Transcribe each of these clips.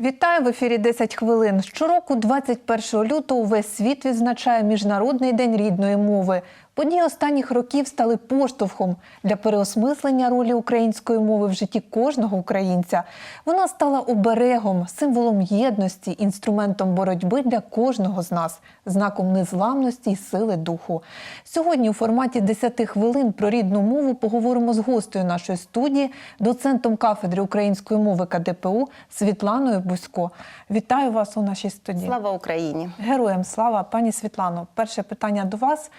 Вітаю в ефірі 10 хвилин. Щороку, 21 лютого, увесь світ відзначає Міжнародний день рідної мови. Події останніх років стали поштовхом для переосмислення ролі української мови в житті кожного українця. Вона стала оберегом, символом єдності, інструментом боротьби для кожного з нас, знаком незламності і сили духу. Сьогодні у форматі 10 хвилин про рідну мову поговоримо з гостею нашої студії, доцентом кафедри української мови КДПУ Світланою Бузько. Вітаю вас у нашій студії. Слава Україні! Героям слава, пані Світлано. Перше питання до вас.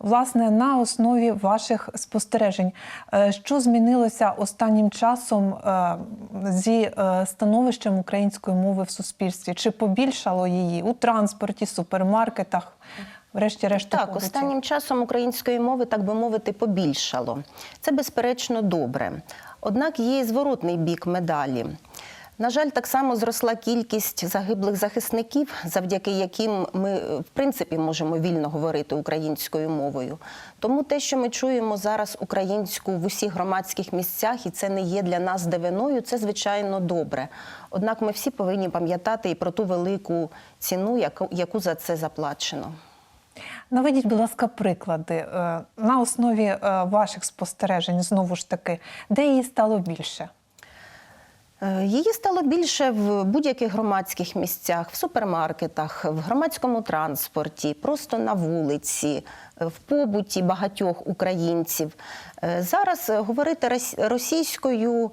Власне, на основі ваших спостережень, Е, що змінилося останнім часом е, зі е, становищем української мови в суспільстві? Чи побільшало її у транспорті, супермаркетах, врешті-решт? Так, побуті? останнім часом української мови, так би мовити, побільшало. Це безперечно добре. Однак є і зворотний бік медалі. На жаль, так само зросла кількість загиблих захисників, завдяки яким ми, в принципі, можемо вільно говорити українською мовою. Тому те, що ми чуємо зараз українську в усіх громадських місцях, і це не є для нас дивиною, це звичайно добре. Однак ми всі повинні пам'ятати і про ту велику ціну, яку, яку за це заплачено. Наведіть, будь ласка, приклади е, на основі е, ваших спостережень, знову ж таки, де її стало більше? Е, Її стало більше в будь-яких громадських місцях, в супермаркетах, в громадському транспорті, просто на вулиці, е, в побуті багатьох українців. Е, Зараз говорити рос- російською,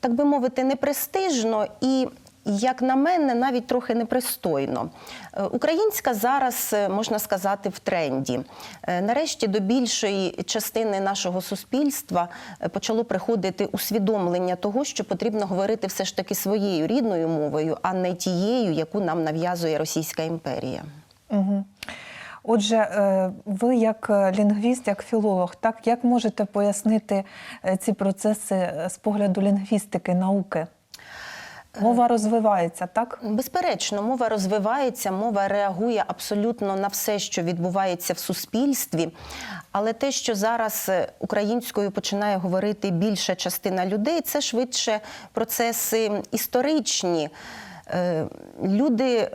так би мовити, непрестижно і. Як на мене, навіть трохи непристойно. Е, Українська зараз, е, можна сказати, в тренді. Е, Нарешті до більшої частини нашого суспільства почало приходити усвідомлення того, що потрібно говорити все ж таки своєю рідною мовою, а не тією, яку нам нав'язує Російська імперія. Угу. Отже, ви як лінгвіст, як філолог, так як можете пояснити ці процеси з погляду лінгвістики, науки? Мова розвивається, так? Безперечно, мова розвивається, мова реагує абсолютно на все, що відбувається в суспільстві. Але те, що зараз е, українською починає говорити більша частина людей, це швидше процеси історичні. Е, Люди.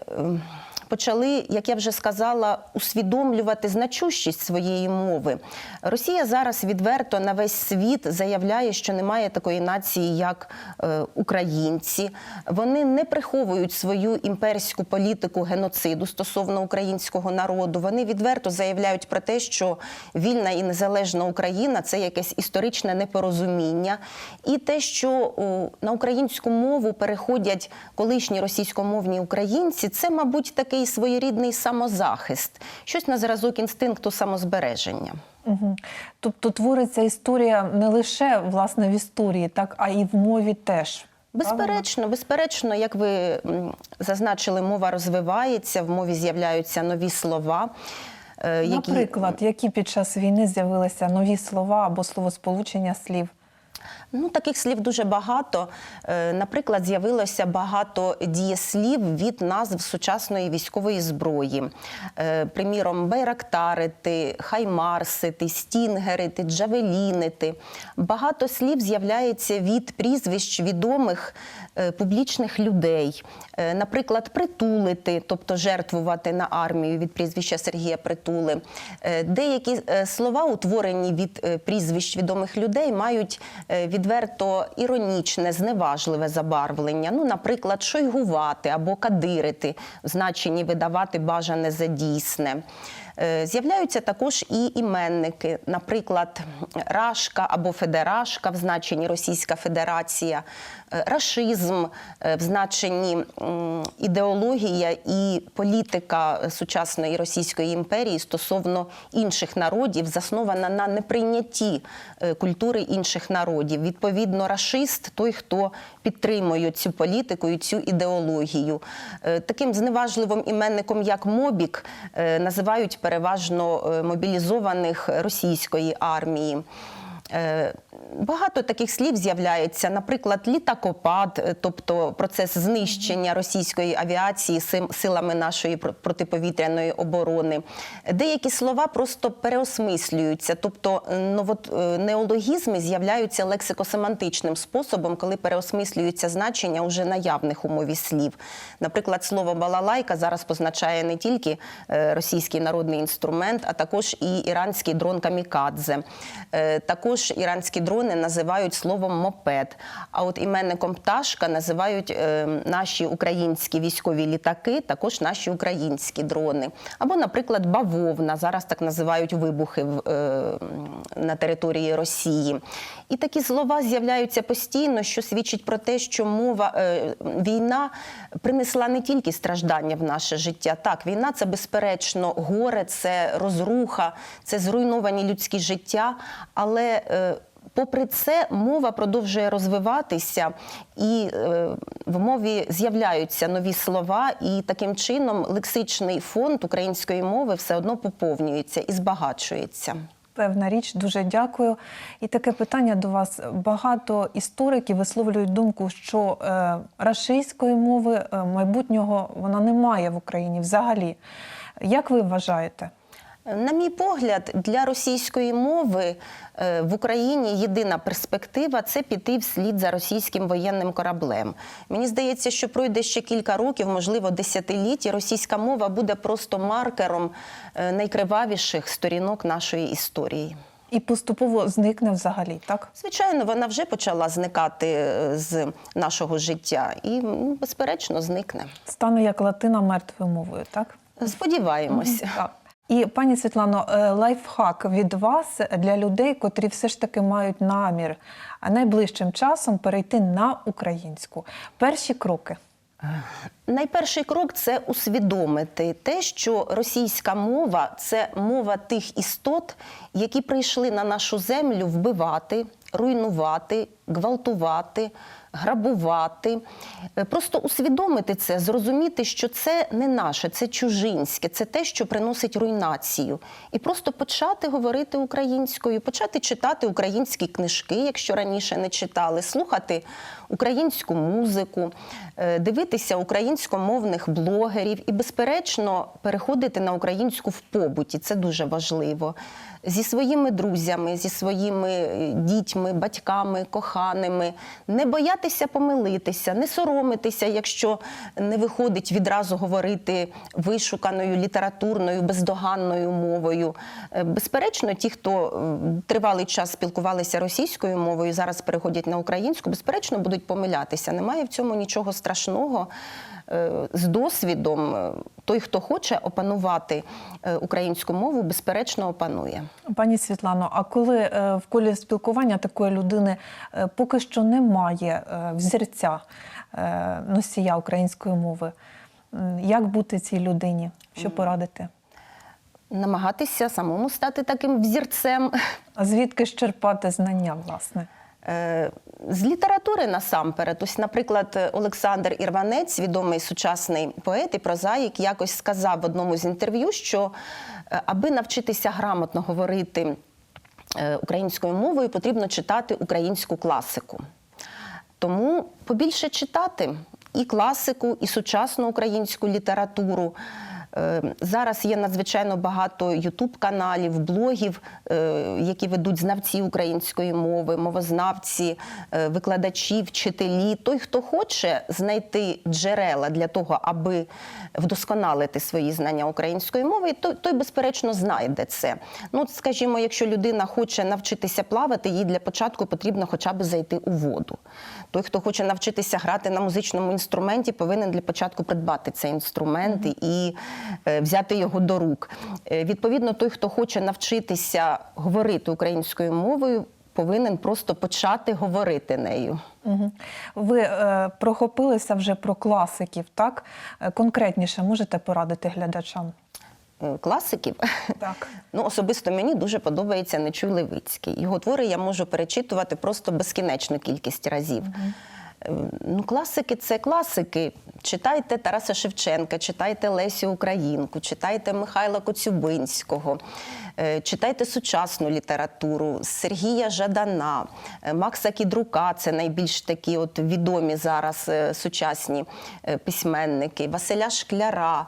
Почали, як я вже сказала, усвідомлювати значущість своєї мови. Росія зараз відверто на весь світ заявляє, що немає такої нації, як е, українці. Вони не приховують свою імперську політику геноциду стосовно українського народу. Вони відверто заявляють про те, що вільна і незалежна Україна це якесь історичне непорозуміння, і те, що на українську мову переходять колишні російськомовні українці, це, мабуть, такий своєрідний самозахист, щось на зразок інстинкту самозбереження. Угу. Тобто твориться історія не лише власне в історії, так, а і в мові теж. Безперечно, безперечно, як ви зазначили, мова розвивається, в мові з'являються нові слова. е, які- Наприклад, які під час війни з'явилися нові слова або словосполучення слів? Ну, таких слів дуже багато. Е, Наприклад, з'явилося багато дієслів від назв сучасної військової зброї. Е, Приміром, байрактарити, хаймарсити, стінгерити, джавелінити. Багато слів з'являється від прізвищ відомих е, публічних людей. Наприклад, притулити, тобто жертвувати на армію від прізвища Сергія Притули. Деякі слова, утворені від прізвищ відомих людей, мають відверто іронічне, зневажливе забарвлення. Ну, наприклад, шойгувати або кадирити, в значенні видавати бажане за дійсне. Е, З'являються також і іменники, наприклад, Рашка або Федерашка в значенні Російська Федерація, е, рашизм е, в значенні ідеологія і політика сучасної Російської імперії стосовно інших народів, заснована на неприйнятті е, культури інших народів. Відповідно, рашист той, хто підтримує цю політику і цю ідеологію. Е, Таким зневажливим іменником, як Мобік, е, називають переважно е, мобілізованих російської армії. Багато таких слів з'являється, наприклад, літакопад, е, тобто процес знищення російської авіації силами нашої протиповітряної оборони. Деякі слова просто переосмислюються, тобто е, е, неологізми з'являються лексикосемантичним способом, коли переосмислюються значення уже наявних у мові слів. Наприклад, слово балалайка зараз позначає не тільки російський народний інструмент, а також і іранський дрон камікадзе. Також іранські дрони називають словом мопед. А от іменником пташка називають е, наші українські військові літаки, також наші українські дрони. Або, наприклад, бавовна. Зараз так називають вибухи е, на території Росії. І такі слова з'являються постійно, що свідчить про те, що мова е, війна принесла не тільки страждання в наше життя. Так, війна це безперечно горе, це розруха, це зруйновані людські життя. Але попри це мова продовжує розвиватися, і е, в мові з'являються нові слова, і таким чином лексичний фонд української мови все одно поповнюється і збагачується. Певна річ, дуже дякую. І таке питання до вас. Багато істориків висловлюють думку, що е, рашистської мови е, майбутнього вона немає в Україні взагалі. Як ви вважаєте? На мій погляд, для російської мови е, в Україні єдина перспектива це піти вслід за російським воєнним кораблем. Мені здається, що пройде ще кілька років, можливо, десятиліть, і російська мова буде просто маркером е, найкривавіших сторінок нашої історії. І поступово зникне взагалі, так? Звичайно, вона вже почала зникати е, з нашого життя і, безперечно, зникне. Стане як латина мертвою мовою, так? Сподіваємося. Так. І пані Світлано, е, лайфхак від вас для людей, котрі все ж таки мають намір найближчим часом перейти на українську. Перші кроки. Найперший крок це усвідомити те, що російська мова це мова тих істот, які прийшли на нашу землю вбивати, руйнувати, гвалтувати, грабувати. Е, Просто усвідомити це, зрозуміти, що це не наше, це чужинське, це те, що приносить руйнацію. І просто почати говорити українською, почати читати українські книжки, якщо раніше не читали, слухати українську музику, е, дивитися українськомовних блогерів і, безперечно, переходити на українську в побуті. Це дуже важливо. Зі своїми друзями, зі своїми е, дітьми, батьками, коханими, не боятися помилитися, не соромитися, якщо не виходить відразу говорити вишуканою літературною, бездоганною мовою. Е, Безперечно, ті, хто тривалий час спілкувалися російською мовою, зараз переходять на українську, безперечно, будуть помилятися. Немає в цьому нічого страшного. Е, З досвідом е, той, хто хоче опанувати е, українську мову, безперечно опанує. Пані Світлано, а коли в колі спілкування такої людини поки що немає взірця носія української мови, як бути цій людині? Що порадити? Намагатися самому стати таким взірцем. А звідки ж черпати знання, власне? Е, З літератури насамперед, ось, наприклад, Олександр Ірванець, відомий сучасний поет і прозаїк, якось сказав в одному з інтерв'ю, що е, аби навчитися грамотно говорити е, українською мовою, потрібно читати українську класику. Тому побільше читати і класику, і сучасну українську літературу. Е, Зараз є надзвичайно багато ютуб-каналів, блогів, е, які ведуть знавці української мови, мовознавці, е, викладачі, вчителі. Той, хто хоче знайти джерела для того, аби вдосконалити свої знання української мови, той, той безперечно знайде це. Ну, скажімо, якщо людина хоче навчитися плавати, їй для початку потрібно хоча б зайти у воду. Той, хто хоче навчитися грати на музичному інструменті, повинен для початку придбати цей інструмент і взяти його до рук. Е, Відповідно, той, хто хоче навчитися говорити українською мовою, повинен просто почати говорити нею. Угу. Ви е, прохопилися вже про класиків, так? Е, Конкретніше можете порадити глядачам? Е, Класиків. Так. Ну, особисто мені дуже подобається Нечуй Левицький. Його твори я можу перечитувати просто безкінечну кількість разів. Е, Ну, класики це класики. Читайте Тараса Шевченка, читайте Лесю Українку, читайте Михайла Коцюбинського, е, читайте сучасну літературу Сергія Жадана, е, Макса Кідрука це найбільш такі от відомі зараз е, сучасні письменники, Василя Шкляра.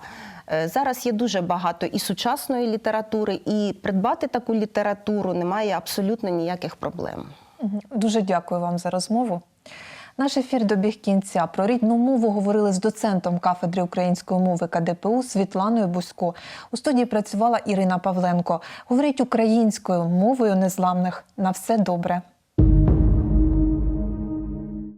Зараз є дуже багато і сучасної літератури, і придбати таку літературу немає абсолютно ніяких проблем. Дуже дякую вам за розмову. Наш ефір добіг кінця. Про рідну мову говорили з доцентом кафедри української мови КДПУ Світланою Бусько. У студії працювала Ірина Павленко. Говорить українською мовою незламних. На все добре.